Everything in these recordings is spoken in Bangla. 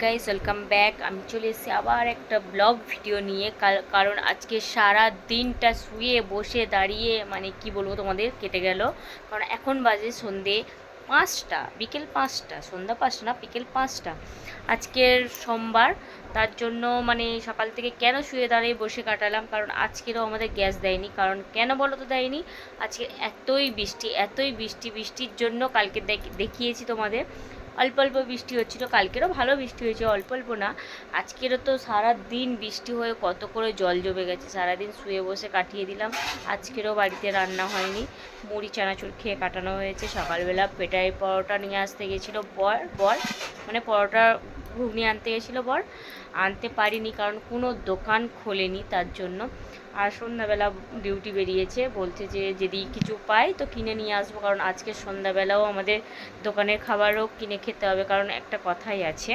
গাইস ওয়েলকাম ব্যাক আমি চলে এসেছি আবার একটা ব্লগ ভিডিও নিয়ে। কারণ আজকে সারা দিনটা শুয়ে বসে দাঁড়িয়ে মানে কি বলব তোমাদের, কেটে গেল। কারণ এখন বাজে সন্ধে পাঁচটা, বিকেল পাঁচটা, সন্ধ্যা পাঁচটা না, বিকেল পাঁচটা। আজকের সোমবার, তার জন্য মানে সকাল থেকে কেন শুয়ে দাঁড়িয়ে বসে কাটালাম? কারণ আজকেরও আমাদের গ্যাস দেয়নি। কারণ কেন বলো তো দেয়নি? আজকে এতই বৃষ্টি এতই বৃষ্টি, বৃষ্টির জন্য কালকে দেখ- দেখিয়েছি তোমাদের। অল্প অল্প বৃষ্টি হচ্ছিল, কালকেরও ভালো বৃষ্টি হয়েছে, অল্প অল্প না। আজকেরও তো সারা দিন বৃষ্টি হয়ে কত করে জল জমে গেছে, সারাদিন শুয়ে বসে কাটিয়ে দিলাম, আজকেরও বাড়িতে রান্না হয়নি। মুড়ি, চানাচুর খেয়ে কাটানো হয়েছে, সকালবেলা পেটাই পরোটা নিয়ে আসতে গেছিল, বর বর মানে পরোটা ঘুগনি আনতে গেছিল বর। আনতে পারিনি কারণ কোনো দোকান খোলেনি তার জন্য। আর সন্ধ্যাবেলা ডিউটি বেরিয়েছে, বলছে যে যদি কিছু পাই তো কিনে নিয়ে আসব কারণ আজকে সন্ধ্যাবেলাও আমাদের দোকানের খাবারও কিনে খেতে হবে কারণ একটা কথাই আছে।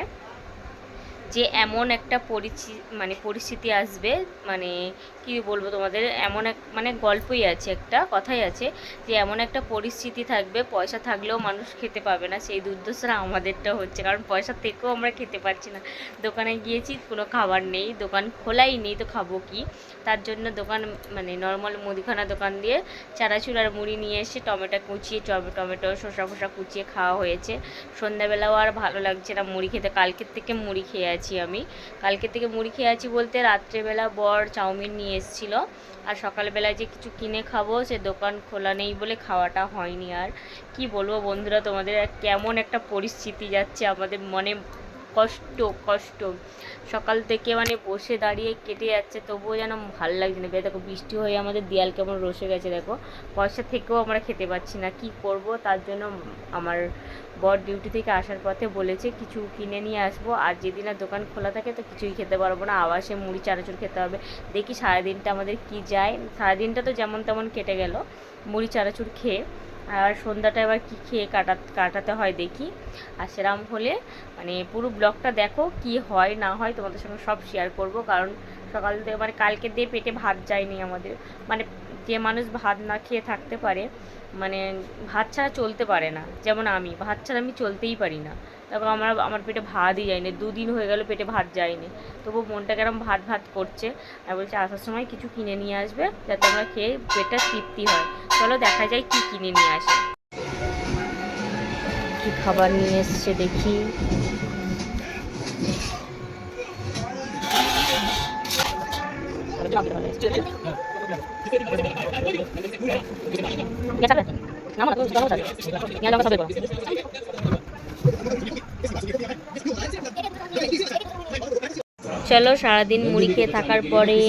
যে এমন একটা পরিচি মানে পরিস্থিতি আসবে মানে কি বলব তোমাদের, এমন এক মানে গল্পই আছে একটা, কথাই আছে যে এমন একটা পরিস্থিতি থাকবে, পয়সা থাকলেও মানুষ খেতে পাবে না, সেই দুর্দশা আমাদেরটা হচ্ছে, কারণ পয়সা থেকেও আমরা খেতে পারছি না। দোকানে গিয়েছি, কোনো খাবার নেই, দোকান খোলাই নেই, তো খাব কি? তার জন্য দোকান মানে নর্মাল মুদিখানা দোকান দিয়ে চানাচুর আর মুড়ি নিয়ে এসে টমেটো কুচিয়ে, টমে- টমেটো শসা ফসা কুচিয়ে খাওয়া হয়েছে। সন্ধ্যাবেলাও আর ভালো লাগছে না মুড়ি খেতে, কালকের থেকে মুড়ি খেয়ে আছি আমি। কালকে থেকে মুড়ি খেয়ে আছি বলতে রাত্রেবেলা বর চাউমিন নিয়ে এসেছিল। আর সকালবেলায় যে কিছু কিনে খাব সে দোকান খোলা নেই বলে খাওয়াটা হয়নি আর। কি বলব বন্ধুরা, তোমাদের কেমন একটা পরিস্থিতি যাচ্ছে আমাদের মনে কষ্ট কষ্ট। সকাল থেকে মানে বসে দাঁড়িয়ে কেটে যাচ্ছে, তবুও যেন ভালো লাগছে না। দেখো, বৃষ্টি হয়ে আমাদের দেয়াল কেমন রসে গেছে, দেখো। পয়সা থেকেও আমরা খেতে পাচ্ছি না। কি করব? তার জন্য আমার বর ডিউটি থেকে আসার পথে বলেছে, কিছু কিনে নিয়ে আসব। আর যেদিন আর দোকান খোলা থাকে, তো কিছুই খেতে পারব না। আবার সে মুড়ি, চানাচুর খেতে হবে। দেখি সারাদিনটা আমাদের কি যায়? সারাদিনটা তো যেমন তেমন কেটে গেল। মুড়ি, চানাচুর খেয়ে আর সন্ধ্যাটা এবার কী খেয়ে কাটা, কাটাতে হয় দেখি। আর সেরম হলে মানে পুরো ব্লগটা দেখো কি হয় না হয় তোমাদের সঙ্গে সব শেয়ার করব, কারণ সকাল থেকে মানে কালকে দিয়ে পেটে ভাত যায়নি আমাদের। মানে যে মানুষ ভাত না খেয়ে থাকতে পারে মানে ভাত ছাড়া চলতে পারে না। যেমন আমি, ভাত ছাড়া আমি চলতেই পারি না। তারপর আমার আমার পেটে ভাতই যায়নি, দুদিন হয়ে গেল পেটে ভাত যায়নি। তবু মনটা কেরম ভাত ভাত করছে। আর বলছে, আসার সময় কিছু কিনে নিয়ে আসবে, যাতে আমরা খেয়ে পেটটা তৃপ্তি হয়। চলো দেখা যায় কি কিনে নিয়ে আসে। কি খাবার নিয়ে এসছে দেখি। চলো, সারাদিন মুড়ি খেয়ে থাকার পরে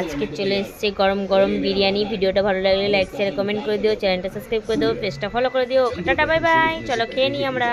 আজকে চলে এসছে গরম গরম বিরিয়ানি। ভিডিওটা ভালো লাগলে লাইক শেয়ার কমেন্ট করে দিও চ্যানেলটা সাবস্ক্রাইব করে দিও পেজটা ফলো করে দিও। টাটা বাই বাই চলো, খেয়ে নিই আমরা।